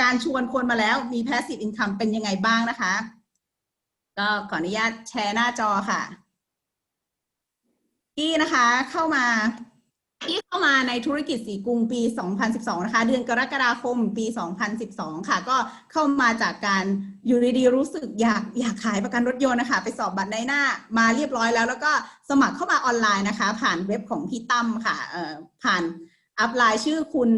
การชวนคนมาแล้วมี passive income เป็นยังไงบ้างนะคะ ก็ขออนุญาตแชร์หน้าจอค่ะกี้นะคะเข้ามาที่เข้ามาในธุรกิจสีกรุงปี 2012 นะคะ เดือนกรกฎาคมปี 2012 ค่ะ ก็เข้ามาจากการอยู่ดีๆรู้สึกอยากอยากขายประกันรถยนต์นะคะ ไปสอบบัตรในหน้ามาเรียบร้อยแล้ว แล้วก็สมัครเข้ามาออนไลน์นะคะ ผ่านเว็บของพี่ตั้มค่ะผ่านอัพไลน์ชื่อคุณ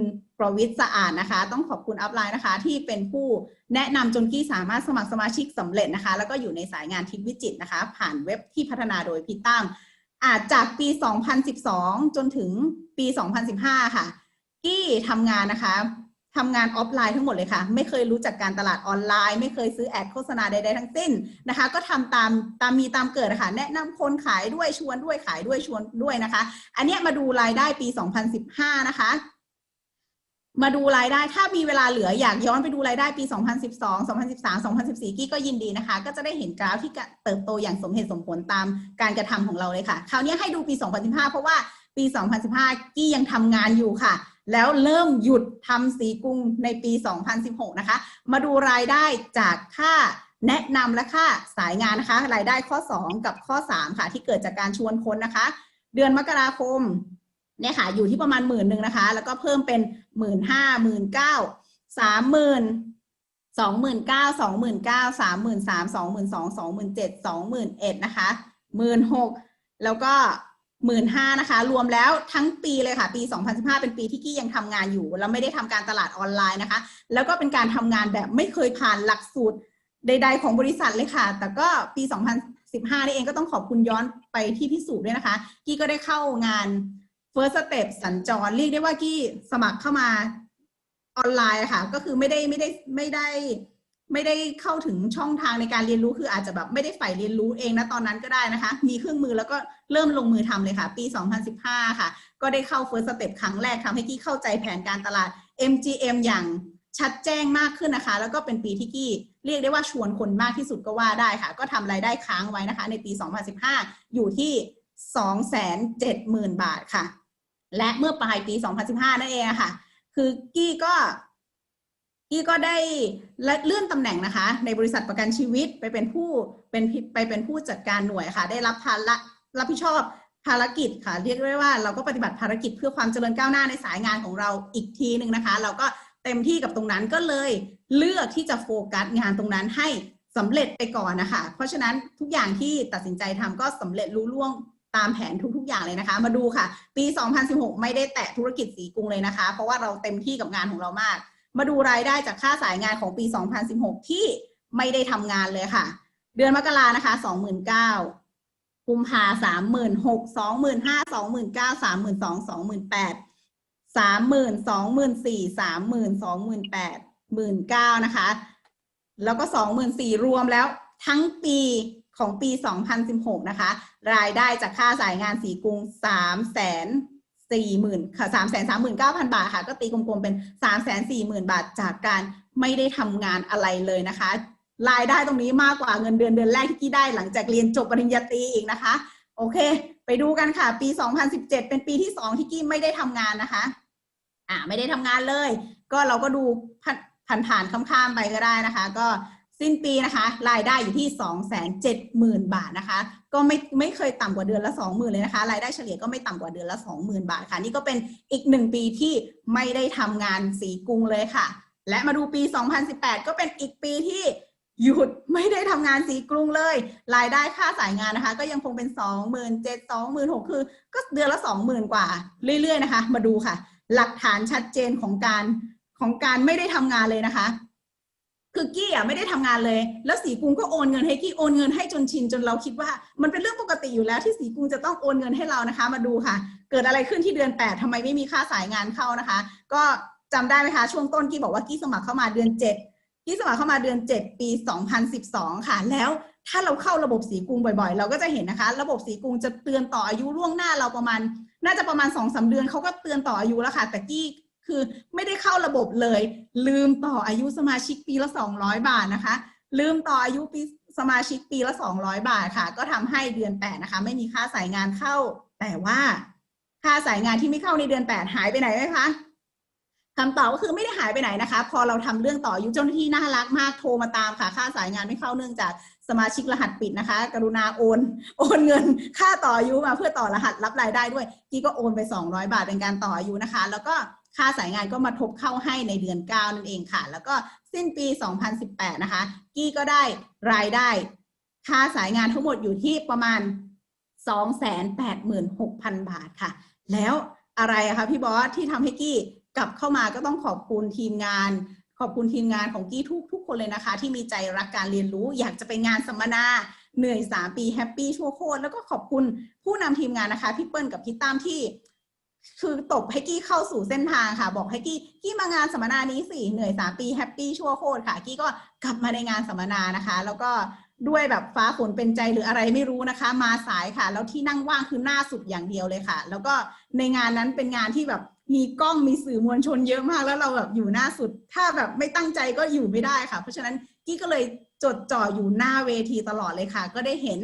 ประวิทย์สะอาดนะคะ ต้องขอบคุณอัพไลน์นะคะ ที่เป็นผู้แนะนำจนกี้สามารถสมัครสมาชิกสำเร็จนะคะ แล้วก็อยู่ในสายงานทิพวิจิตรนะคะ ผ่านเว็บที่พัฒนาโดยพี่ตั้มอาจจากปี 2012 จนถึงปี 2015 ค่ะ กี้ทำงานนะคะทำงานออฟไลน์ทั้งหมดเลยค่ะ ไม่เคยรู้จักการตลาดออนไลน์ ไม่เคยซื้อแอดโฆษณาใดๆทั้งสิ้นนะคะ ก็ทำตามตามมีตามเกิดนะคะแนะนำคนขายด้วยชวนด้วยขายด้วยชวนด้วยนะคะ อันนี้มาดูรายได้ปี 2015 นะคะ มาดูรายได้ถ้ามีเวลาเหลืออยากย้อนไปดูรายได้ปี 2012 2013 2014 กี้ก็ยินดีนะคะ ก็จะได้เห็นกราฟที่เติบโตอย่างสมเหตุสมผลตามการกระทำของเราเลยค่ะ คราวนี้ให้ดูปี 2015 เพราะว่าปี 2015 กี้ยังทำงานอยู่ค่ะ แล้วเริ่มหยุดทำสีกรุงในปี 2016 นะคะ มาดูรายได้จากค่าแนะนำและค่าสายงานนะคะ รายได้ข้อ 2 กับข้อ 3 ค่ะ ที่เกิดจากการชวนคนนะคะ เดือนมกราคม เนี่ยค่ะอยู่ที่ประมาณหมื่นหนึ่งนะคะ แล้วก็เพิ่มเป็นหมื่นห้าหมื่นเก้าสามหมื่นสองหมื่นเก้าสองหมื่นเก้าสามหมื่นสามสองหมื่นสองสองหมื่นเจ็ดสองหมื่นเอ็ดนะคะหมื่นหกแล้วก็หมื่นห้านะคะ รวมแล้วทั้งปีเลยค่ะ ปี 2015 เป็นปีที่กี้ยังทำงานอยู่ แล้วไม่ได้ทำการตลาดออนไลน์นะคะ แล้วก็เป็นการทำงานแบบไม่เคยผ่านหลักสูตรใด ๆ ของบริษัทเลยค่ะ แต่ก็ปี 2015นี่เองก็ต้องขอบคุณย้อนไปที่พิสูจน์ด้วยนะคะ กี้ก็ได้เข้างาน First Step สัญจรเรียกได้ว่ากี้สมัครเข้ามาออนไลน์ค่ะ ก็คือไม่ได้ไม่ได้ไม่ได้ไม่ได้เข้าถึงช่องทางในการเรียนรู้คืออาจจะแบบไม่ได้ใฝ่เรียนรู้เองนะตอนนั้นก็ได้นะคะ มีเครื่องมือแล้วก็เริ่มลงมือทำเลยค่ะ ปี 2015 ค่ะ ก็ได้เข้า First Step ครั้งแรกทำให้กี้เข้าใจแผนการตลาด MGM อย่างชัดแจ้งมากขึ้นนะคะ แล้วก็เป็นปีที่กี้เรียกได้ว่าชวนคนมากที่สุดก็ว่าได้ค่ะ ก็ทำรายได้ค้างไว้นะคะ ในปี 2015 อยู่ที่ 270,000 บาทค่ะ และเมื่อปลายปี 2015 นั่นเองค่ะ คือกี้ก็กี้ก็ได้เลื่อนตำแหน่งนะคะ ในบริษัทประกันชีวิตไปเป็นผู้เป็นไปเป็นผู้จัดการหน่วยค่ะ ได้รับภาระรับผิดชอบภารกิจค่ะ เรียกได้ว่าเราก็ปฏิบัติภารกิจเพื่อความเจริญก้าวหน้าในสายงานของเราอีกทีหนึ่งนะคะ เราก็เต็มที่กับตรงนั้นก็เลยเลือกที่จะโฟกัสงานตรงนั้นให้สำเร็จไปก่อนนะคะ เพราะฉะนั้นทุกอย่างที่ตัดสินใจทำก็สำเร็จรู้ล่วง ตามแผนทุกๆ อย่างเลยนะคะ มาดูค่ะ ปี 2016 ไม่ได้แตะธุรกิจสีกรุงเลยนะคะ เพราะว่าเราเต็มที่กับงานของเรามาก มาดูรายได้จากค่าสายงานของปี 2016 ที่ไม่ได้ทำงานเลยค่ะ เดือนมกรานะคะ 29,000กุมภา36,000 25,000 29,000 32,000 28,000 30,000 24,000 30,000 28,000 19,000นะคะ แล้วก็24,000รวมแล้ว ทั้งปี ของปี 2016 นะคะ รายได้จากค่าสายงานสีกรุง 3 4 0 0 0 0ค่ะ3 3 9 0 0 0 บาทค่ะ ก็ตีกลมๆเป็น 3 4 0 0 0 0 บาทจากการไม่ได้ทำงานอะไรเลยนะคะ รายได้ตรงนี้มากกว่าเงินเดือนเดือนแรกที่กี้ได้หลังจากเรียนจบปริญญาตรีอีกนะคะ โอเค ไปดูกันค่ะ ปี 2017 เป็นปีที่ 2 ที่กี้ไม่ได้ทำงานนะคะ อ่าไม่ได้ทำงานเลย ก็เราก็ดูผ่านๆข้ามๆไปก็ได้นะคะ ก็ สิ้นปีนะคะ รายได้อยู่ที่ 270,000 บาทนะคะ ก็ไม่ไม่เคยต่ำกว่าเดือนละ 20,000 เลยนะคะ รายได้เฉลี่ยก็ไม่ต่ำกว่าเดือนละ 20,000 บาทค่ะ นี่ก็เป็นอีกหนึ่งปีที่ไม่ได้ทำงานสีกรุงเลยค่ะ และมาดูปี 2018 ก็เป็นอีกปีที่หยุดไม่ได้ทำงานสีกรุงเลย รายได้ค่าสายงานนะคะ ก็ยังคงเป็น 27,000 26,000 คือ ก็เดือนละ 20,000 กว่า เรื่อยๆนะคะ มาดูค่ะ หลักฐานชัดเจนของการของการไม่ได้ทำงานเลยนะคะ คือกี้อะไม่ได้ทำงานเลย แล้วสีกุงก็โอนเงินให้กี้โอนเงินให้จนชินจนเราคิดว่า มันเป็นเรื่องปกติอยู่แล้วที่สีกุงจะต้องโอนเงินให้เรานะคะ มาดูค่ะ เกิดอะไรขึ้นที่เดือน 8ทำไมไม่มีค่าสายงานเข้านะคะ ก็จำได้ไหมคะช่วงต้นกี้บอกว่ากี้สมัครเข้ามาเดือน 7 กี้สมัครเข้ามาเดือน 7 ปี 2012 ค่ะ แล้วถ้าเราเข้าระบบสีกุงบ่อยๆ เราก็จะเห็นนะคะ ระบบสีกุงจะเตือนต่ออายุล่วงหน้าเราประมาณ น่าจะประมาณ2อสเดือนเขาก็เตือนต่ออายุแล้วค่ะแต่กี้ คือไม่ได้เข้าระบบเลย ลืมต่ออายุสมาชิกปีละ 200 บาทนะคะ ลืมต่ออายุปีสมาชิกปีละ 200 บาทค่ะ ก็ทำให้เดือน 8 นะคะ ไม่มีค่าสายงานเข้า แต่ว่าค่าสายงานที่ไม่เข้าในเดือน 8 หายไปไหนไหมคะคำตอบก็คือไม่ได้หายไปไหนนะคะ พอเราทำเรื่องต่ออายุเจ้าหน้าที่น่ารักมากโทรมาตามค่ะ ค่าสายงานไม่เข้าเนื่องจากสมาชิกรหัสปิดนะคะ กรุณาโอน โอนเงินค่าต่ออายุมาเพื่อต่อรหัสรับรายได้ด้วย กี้ก็โอนไป 200 บาทเป็นการต่ออายุนะคะ แล้วก็ ค่าสายงานก็มาทบเข้าให้ในเดือน 9 นั่นเองค่ะ แล้วก็สิ้นปี 2018 นะคะ กี้ก็ได้รายได้ ค่าสายงานทั้งหมดอยู่ที่ประมาณ 286,000 บาทค่ะ แล้วอะไรอะคะพี่บอสที่ทำให้กี้กลับเข้ามาก็ต้องขอบคุณทีมงาน ขอบคุณทีมงานของกี้ทุกทุกคนเลยนะคะ ที่มีใจรักการเรียนรู้ อยากจะไปงานสัมมนาเหนื่อย 3 ปีแฮปปี้ชั่วโคตรแล้วก็ขอบคุณผู้นำทีมงานนะคะพี่เปิ้ลกับพี่ตั้มที่ คือตบให้กี้เข้าสู่เส้นทางค่ะ บอกให้กี้กี้มางานสัมมนานี้สิเหนื่อยสามปีแฮปปี้ชั่วโคตรค่ะ กี้ก็กลับมาในงานสัมมนานะคะ แล้วก็ด้วยแบบฟ้าฝนเป็นใจหรืออะไรไม่รู้นะคะ มาสายค่ะ แล้วที่นั่งว่างคือหน้าสุดอย่างเดียวเลยค่ะ แล้วก็ในงานนั้นเป็นงานที่แบบมีกล้องมีสื่อมวลชนเยอะมากแล้วเราแบบอยู่หน้าสุด ถ้าแบบไม่ตั้งใจก็อยู่ไม่ได้ค่ะ เพราะฉะนั้นกี้ก็เลยจดจ่ออยู่หน้าเวทีตลอดเลยค่ะ ก็ได้เห็น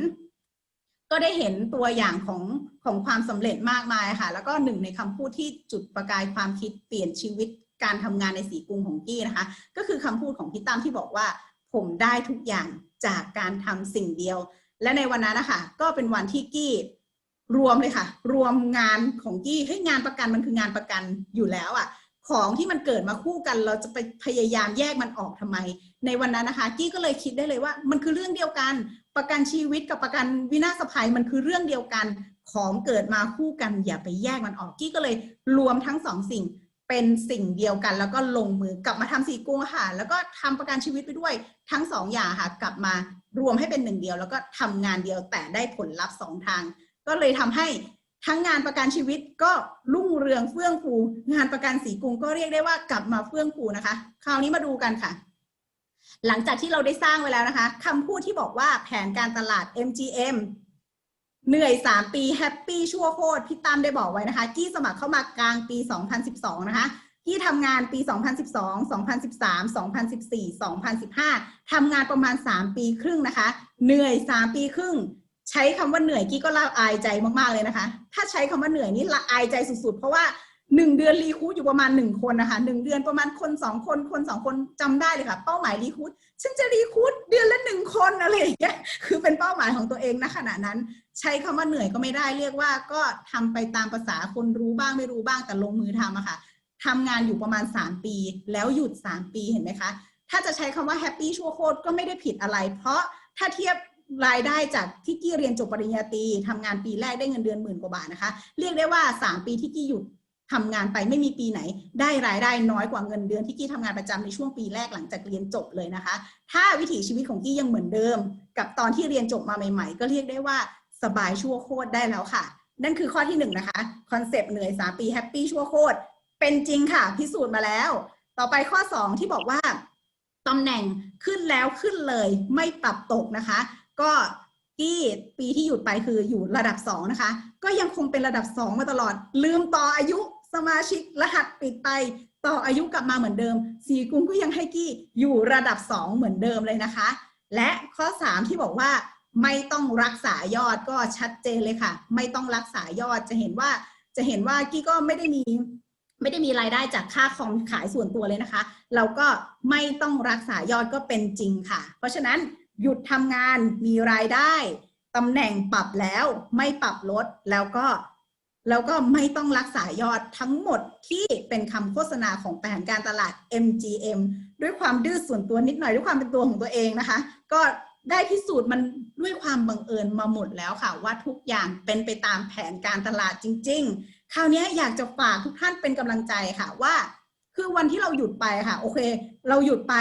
ก็ได้เห็นตัวอย่างของของความสำเร็จมากมายค่ะ แล้วก็หนึ่งในคำพูดที่จุดประกายความคิดเปลี่ยนชีวิตการทำงานในสีกรุงของกี้นะคะ ก็คือคำพูดของพี่ตั้มที่บอกว่า ผมได้ทุกอย่างจากการทำสิ่งเดียว และในวันนั้นนะคะก็เป็นวันที่กี้รวมเลยค่ะ รวมงานของกี้ให้งานประกันมันคืองานประกันอยู่แล้วอะ่ะ ของที่มันเกิดมาคู่กัน เราจะไปพยายามแยกมันออกทำไม ในวันนั้นนะคะกี้ก็เลยคิดได้เลยว่า มันคือเรื่องเดียวกัน ประกันชีวิตกับประกันวินาศภัยมันคือเรื่องเดียวกัน ของเกิดมาคู่กัน อย่าไปแยกมันออกกี้ก็เลยรวมทั้งสองสิ่งเป็นสิ่งเดียวกัน แล้วก็ลงมือกลับมาทำสีกุ้งค่ะแล้วก็ทำประกันชีวิตไปด้วยทั้งสองอย่างค่ะกลับมารวมให้เป็นหนึ่งเดียว แล้วก็ทำงานเดียวแต่ได้ผลลัพธ์สองทาง ก็เลยทำให้ ทั้งงานประกันชีวิตก็รุ่งเรืองเฟื่องฟู งานประกันสีกรุงก็เรียกได้ว่ากลับมาเฟื่องฟูนะคะ คราวนี้มาดูกันค่ะ หลังจากที่เราได้สร้างไว้แล้วนะคะคำพูดที่บอกว่าแผนการตลาด MGM เหนื่อย 3 ปีแฮปปี้ชั่วโคตรพี่ตั้มได้บอกไว้นะคะ กี้สมัครเข้ามากลางปี 2012 นะคะกี้ทำงานปี 2012 2013 2014 2015 ทำงานประมาณ 3 ปีครึ่งนะคะ เหนื่อย 3 ปีครึ่ง ใช้คำว่าเหนื่อยกี้ก็ละอายใจมากๆเลยนะคะ ถ้าใช้คำว่าเหนื่อยนี่ละอายใจสุดๆ เพราะว่าหนึ่งเดือนรีคูดอยู่ประมาณหนึ่งคนนะคะหนึ่งเดือนประมาณคนสองคนคนสองคนจำได้เลยค่ะ เป้าหมายรีคูดฉันจะรีคูดเดือนละหนึ่งคนอะไรอย่างเงี้ยคือเป็นเป้าหมายของตัวเองณขณะนั้น ใช้คำว่าเหนื่อยก็ไม่ได้เรียกว่าก็ทำไปตามภาษาคนรู้บ้างไม่รู้บ้างแต่ลงมือทำอะค่ะทำงานอยู่ประมาณ 3 ปี แล้วหยุด 3 ปีเห็นไหมคะ ถ้าจะใช้คำว่าแฮปปี้ชั่วโคตรก็ไม่ได้ผิดอะไร เพราะถ้าเทียบ รายได้จากที่กี้เรียนจบปริญญาตรีทำงานปีแรกได้เงินเดือนหมื่นกว่าบาทนะคะ เรียกได้ว่า 3 ปีที่กี้หยุดทำงานไปไม่มีปีไหน ได้รายได้น้อยกว่าเงินเดือนที่กี้ทำงานประจำในช่วงปีแรกหลังจากเรียนจบเลยนะคะ ถ้าวิถีชีวิตของกี้ยังเหมือนเดิม กับตอนที่เรียนจบมาใหม่ ๆ ก็เรียกได้ว่าสบายชั่วโคตรได้แล้วค่ะ นั่นคือข้อที่หนึ่งนะคะคอนเซปต์เหนื่อยสามปีแฮปปี้ชั่วโคตรเป็นจริงค่ะ พิสูจน์มาแล้ว ต่อไปข้อสองที่บอกว่าตำแหน่งขึ้นแล้วขึ้นเลยไม่ปรับตกนะคะ ก็กี้ปีที่หยุดไปคืออยู่ระดับสองนะคะ ก็ยังคงเป็นระดับสองมาตลอด ลืมต่ออายุสมาชิกรหัสปิดไปต่ออายุกลับมาเหมือนเดิมสีกุมก็ยังให้กี้อยู่ระดับสองเหมือนเดิมเลยนะคะ และข้อสามที่บอกว่าไม่ต้องรักษายอดก็ชัดเจนเลยค่ะ ไม่ต้องรักษายอดจะเห็นว่าจะเห็นว่ากี้ก็ไม่ได้มีไม่ได้มีรายได้จากค่าคอมขายส่วนตัวเลยนะคะ เราก็ไม่ต้องรักษายอดก็เป็นจริงค่ะ เพราะฉะนั้น หยุดทำงานมีรายได้ตำแหน่งปรับแล้วไม่ปรับลดแล้วก็แล้วก็ไม่ต้องรักษายอดทั้งหมดที่เป็นคำโฆษณาของแผนการตลาด MGM ด้วยความดื้อส่วนตัวนิดหน่อยด้วยความเป็นตัวของตัวเองนะคะ ก็ได้พิสูจน์มันด้วยความบังเอิญมาหมดแล้วค่ะ ว่าทุกอย่างเป็นไปตามแผนการตลาดจริง ๆ คราวนี้อยากจะฝากทุกท่านเป็นกำลังใจค่ะว่า คือวันที่เราหยุดไปค่ะโอเค เราหยุดไป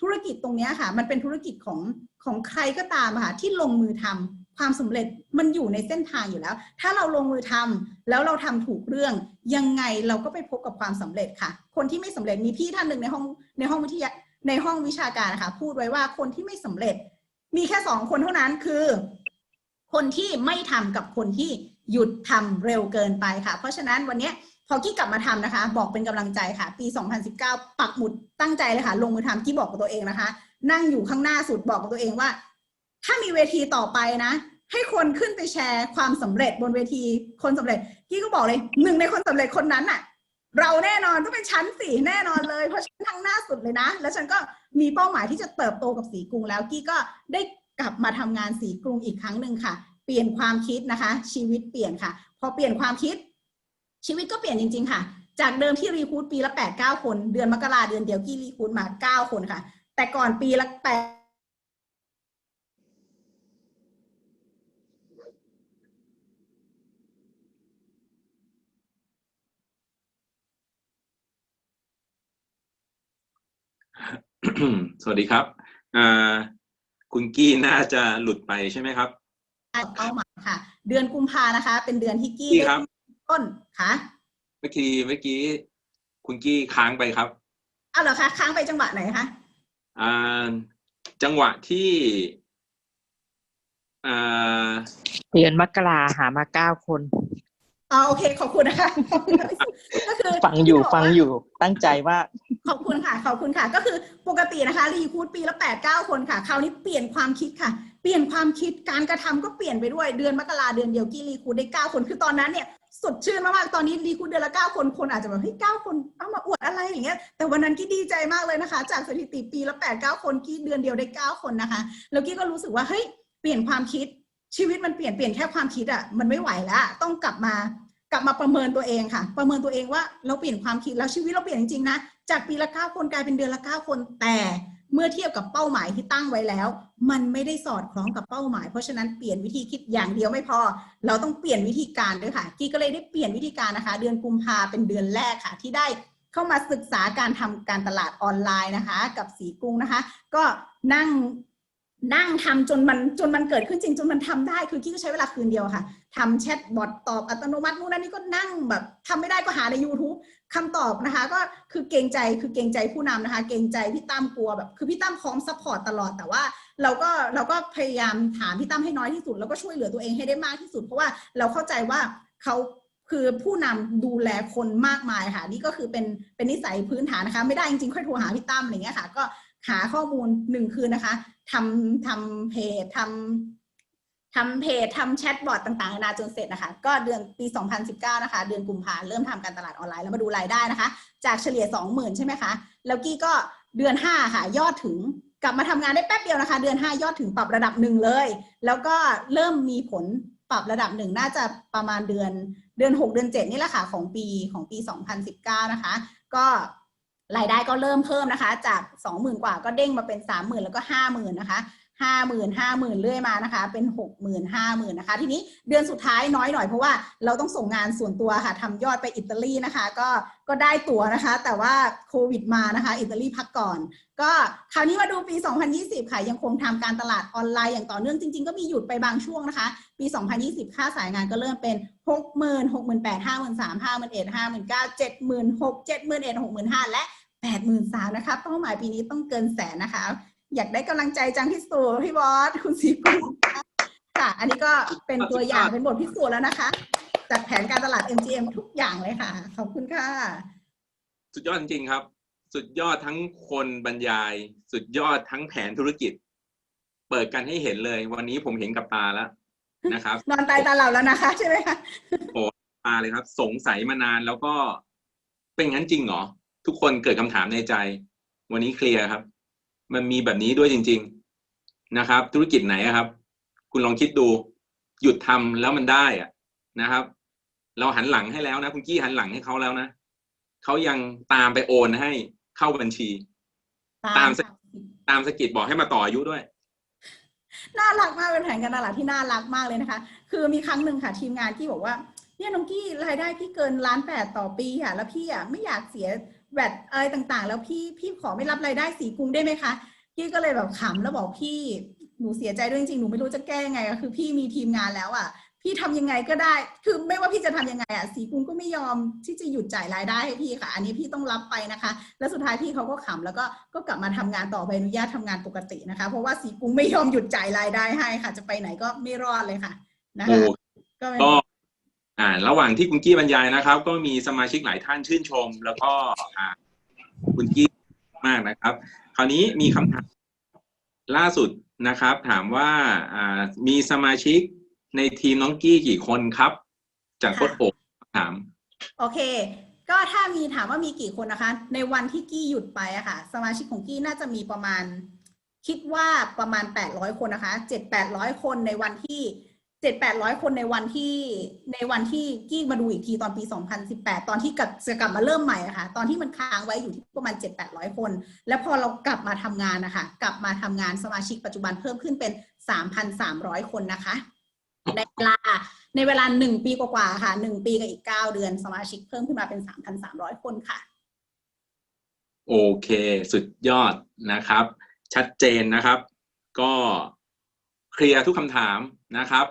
ธุรกิจตรงนี้ค่ะ มันเป็นธุรกิจของของใครก็ตามค่ะที่ลงมือทำความสำเร็จมันอยู่ในเส้นทางอยู่แล้ว ถ้าเราลงมือทำแล้วเราทำถูกเรื่อง ยังไงเราก็ไปพบกับความสำเร็จค่ะ คนที่ไม่สำเร็จมีพี่ท่านหนึ่งในห้องในห้องวิทยาในห้องวิชาการนะคะพูดไว้ว่าคนที่ไม่สำเร็จ มีแค่สองคนเท่านั้นคือ คนที่ไม่ทำกับคนที่หยุดทำเร็วเกินไปค่ะ เพราะฉะนั้นวันนี้ พอกี้กลับมาทำนะคะ บอกเป็นกำลังใจค่ะ ปี 2019 ปักหมุดตั้งใจเลยค่ะ ลงมือทำกี้บอกกับตัวเองนะคะ นั่งอยู่ข้างหน้าสุดบอกกับตัวเองว่า ถ้ามีเวทีต่อไปนะ ให้คนขึ้นไปแชร์ความสำเร็จบนเวทีคนสำเร็จกี้ก็บอกเลยหนึ่งในคนสำเร็จคนนั้นน่ะเราแน่นอนต้องเป็นชั้นสี่แน่นอนเลยเพราะฉันทั้งหน้าสุดเลยนะ แล้วฉันก็มีเป้าหมายที่จะเติบโตกับสีกรุงแล้วกี้ก็ได้กลับมาทำงานสีกรุงอีกครั้งหนึ่งค่ะ เปลี่ยนความคิดนะคะ ชีวิตเปลี่ยนค่ะ พอเปลี่ยนความคิด ชีวิตก็เปลี่ยนจริง ๆ ค่ะ จากเดิมที่รีคูดปีละแปดเก้าคน เดือนมกราเดือนเดียวกี้รีคูดมาเก้าคนค่ะ แต่ก่อนปีละแปดสวัสดีครับอ่าคุณกี้น่าจะหลุดไปใช่ไหมครับเป้าหมายค่ะ เดือนกุมภานะคะ เป็นเดือนที่กี้กี้ได้ครับ ต้นค่ะเมื่อกี้เมื่อกี้คุณกี้ค้างไปครับเอาเหรอคะค้างไปจังหวะไหนคะอ่าจังหวะที่อ่าเดือนมกราหามาเก้าคนอ๋อโอเค ขอบคุณนะคะขอบคุณค่ะก็คือฟังอยู่ที่บกฟังว่าอยู่ตั้งใจว่า ขอบคุณค่ะขอบคุณค่ะ ก็คือปกตินะคะรีคูดปีละแปดเก้าคนค่ะ คราวนี้เปลี่ยนความคิดค่ะ เปลี่ยนความคิดการกระทำก็เปลี่ยนไปด้วยเดือนมกราเดือนเดียวกี้รีคูดได้เก้าคนคือตอนนั้นเนี่ย สดชื่นมากๆ ตอนนี้รีคูดเดือนละเก้าคน คนอาจจะแบบเฮ้ยเก้าคนเอามาอวดอะไรอย่างเงี้ย แต่วันนั้นกี้ดีใจมากเลยนะคะ จากสถิติปีละแปดเก้าคนกี้เดือนเดียวได้เก้าคนนะคะ แล้วกี้ก็รู้สึกว่าเฮ้ยเปลี่ยนความคิดชีวิตมันเปลี่ยนเปลี่ยนแค่ความคิดอะมันไม่ไหวแล้ว ต้องกลับมากลับมาประเมินตัวเองค่ะ ประเมินตัวเองว่าเราเปลี่ยนความคิดแล้วชีวิตเราเปลี่ยนจริงๆนะ จากปีละเก้าคนกลายเป็นเดือนละเก้าคนแต่ เมื่อเทียบกับเป้าหมายที่ตั้งไว้แล้ว มันไม่ได้สอดคล้องกับเป้าหมาย เพราะฉะนั้นเปลี่ยนวิธีคิดอย่างเดียวไม่พอ เราต้องเปลี่ยนวิธีการด้วยค่ะกี้ก็เลยได้เปลี่ยนวิธีการนะคะ เดือนกุมภาเป็นเดือนแรกค่ะ ที่ได้เข้ามาศึกษาการทำการตลาดออนไลน์นะคะ กับสีกรุงนะคะ ก็นั่งนั่งทำจนมันจนมันเกิดขึ้นจริงจนมันทำได้คือกี้ก็ใช้เวลาคืนเดียวค่ะทำแชทบอทตอบอัตโนมัตินู่นนั่นนี่ก็นั่งแบบทำไม่ได้ก็หาใน YouTube คำตอบนะคะก็คือเกรงใจคือเกรงใจผู้นำนะคะ เกรงใจพี่ตั้มกลัวแบบคือพี่ตั้มพร้อมซัพพอร์ตตลอดแต่ว่าเราก็เราก็พยายามถามพี่ตั้มให้น้อยที่สุด แล้วก็ช่วยเหลือตัวเองให้ได้มากที่สุด เพราะว่าเราเข้าใจว่าเขาคือผู้นำดูแลคนมากมายค่ะ นี่ก็คือเป็นเป็นนิสัยพื้นฐานนะคะ ไม่ได้จริงๆค่อยโทรหาพี่ตั้มอะไรเงี้ยค่ะ ก็หาข้อมูลหนึ่งคืนนะคะทำทำเพจทำ ทำเพจทำแชทบอทต่างๆนานาจนเสร็จนะคะ ก็เดือนปี 2019 นะคะ เดือนกุมภาเริ่มทำการตลาดออนไลน์ แล้วมาดูรายได้นะคะ จากเฉลี่ย 20,000 ใช่ไหมคะ แล้วกี้ก็เดือน 5 ค่ะ ยอดถึงกลับมาทำงานได้แป๊บเดียวนะคะ เดือน 5 ยอดถึงปรับระดับหนึ่งเลย แล้วก็เริ่มมีผลปรับระดับหนึ่งน่าจะประมาณเดือนเดือน 6 เดือน 7 นี่แหละค่ะของปีของปี 2019 นะคะ ก็รายได้ก็เริ่มเพิ่มนะคะ จาก 20,000 กว่าก็เด้งมาเป็น 30,000 แล้วก็ 50,000 นะคะ ห้าหมื่นห้าหมื่นเรื่อยมานะคะ เป็นหกหมื่นห้าหมื่นนะคะ ทีนี้เดือนสุดท้ายน้อยหน่อยเพราะว่าเราต้องส่งงานส่วนตัวค่ะทำยอดไปอิตาลีนะคะ ก็ก็ได้ตั๋วนะคะ แต่ว่าโควิดมานะคะ อิตาลีพักก่อน ก็คราวนี้มาดูปี 2020 ค่ะ ยังคงทำการตลาดออนไลน์อย่างต่อเนื่องจริง ๆ ก็มีหยุดไปบางช่วงนะคะ ปี 2020 ค่าสายงานก็เริ่มเป็น 60,000 68,000 53,000 5 0 0 0 59,000 76,000 71,000 65,000และ 83,000นะคะเป้าหมายปีนี้ต้องเกินแสนนะคะ อยากได้กำลังใจจังที่สุดพี่บอสคุณสีกุลค่ะ อันนี้ก็เป็นตัวอย่างเป็นบทพิสูจน์แล้วนะคะ จากแผนการตลาด MGM ทุกอย่างเลยค่ะ ขอบคุณค่ะ สุดยอดจริงๆครับ สุดยอดทั้งคนบรรยาย สุดยอดทั้งแผนธุรกิจ เปิดกันให้เห็นเลย วันนี้ผมเห็นกับตาแล้วนะครับ นอนตายตาเหล่าแล้วนะคะ ใช่ไหมคะตาเลยครับ สงสัยมานานแล้วก็เป็นงั้นจริงเหรอทุกคนเกิดคำถามในใจ วันนี้เคลียร์ครับ มันมีแบบนี้ด้วยจริง ๆนะครับ ธุรกิจไหนอะครับ คุณลองคิดดู หยุดทำแล้วมันได้อะนะครับ เราหันหลังให้แล้วนะคุณกี้หันหลังให้เขาแล้วนะเขายังตามไปโอนให้เข้าบัญชี ตามค่ะตามสกิดบอกให้มาต่ออายุด้วยน่ารักมากเป็นแผนการตลาดที่น่ารักมากเลยนะคะ คือมีครั้งหนึ่งค่ะ ทีมงานที่บอกว่า เนี่ยน้องกี้รายได้พี่เกินล้านแปดต่อปีค่ะ แล้วพี่อะไม่อยากเสีย แวดอะไรต่างๆ แล้วพี่พี่ขอไม่รับรายได้สีกรุงได้ไหมคะกี้ก็เลยแบบขำแล้วบอกพี่หนูเสียใจด้วยจริงๆหนูไม่รู้จะแก้ยังไงอะคือ พี่มีทีมงานแล้วอะพี่ทำยังไงก็ได้ คือไม่ว่าพี่จะทำยังไงอะสีกรุงก็ไม่ยอมที่จะหยุดจ่ายรายได้ให้พี่ค่ะ อันนี้พี่ต้องรับไปนะคะ แล้วสุดท้ายพี่เขาก็ขำแล้วก็ก็กลับมาทำงานต่อใบอนุญาตทำงานปกตินะคะ เพราะว่าสีกรุงไม่ยอมหยุดจ่ายรายได้ให้ค่ะ จะไปไหนก็ไม่รอดเลยค่ะนะโอ้คะก็เป็นก็ อ่า ระหว่างที่คุณกี้บรรยายนะครับ ก็มีสมาชิกหลายท่านชื่นชม แล้วก็อ่าคุณกี้มากนะครับ คราวนี้มีคำถามล่าสุดนะครับ ถามว่าอ่ามีสมาชิกในทีมน้องกี้กี่คนครับ จากโค้ชโอบถาม โอเค ก็ถ้ามีถามว่ามีกี่คนนะคะ ในวันที่กี้หยุดไปอะค่ะ สมาชิกของกี้น่าจะมีประมาณ คิดว่าประมาณ 800 คนนะคะ 7 800 คนในวันที่ 7 800คนในวันที่ในวันที่กี้มาดูอีกทีตอนปี 2018 ตอนที่กลับจะกลับมาเริ่มใหม่อะค่ะตอนที่มันค้างไว้อยู่ที่ประมาณ 7 800 คน แล้วพอเรากลับมาทำงานนะคะกลับมาทำงานสมาชิกปัจจุบันเพิ่มขึ้นเป็น 3,300 คนนะคะ ในเวลาในเวลาหนึ่งปีกว่าๆค่ะหนึ่งปีกับอีกเก้าเดือนสมาชิกเพิ่มขึ้นมาเป็น 3,300 คนค่ะ โอเค สุดยอดนะครับ ชัดเจนนะครับ ก็เคลียร์ทุกคำถามนะครับ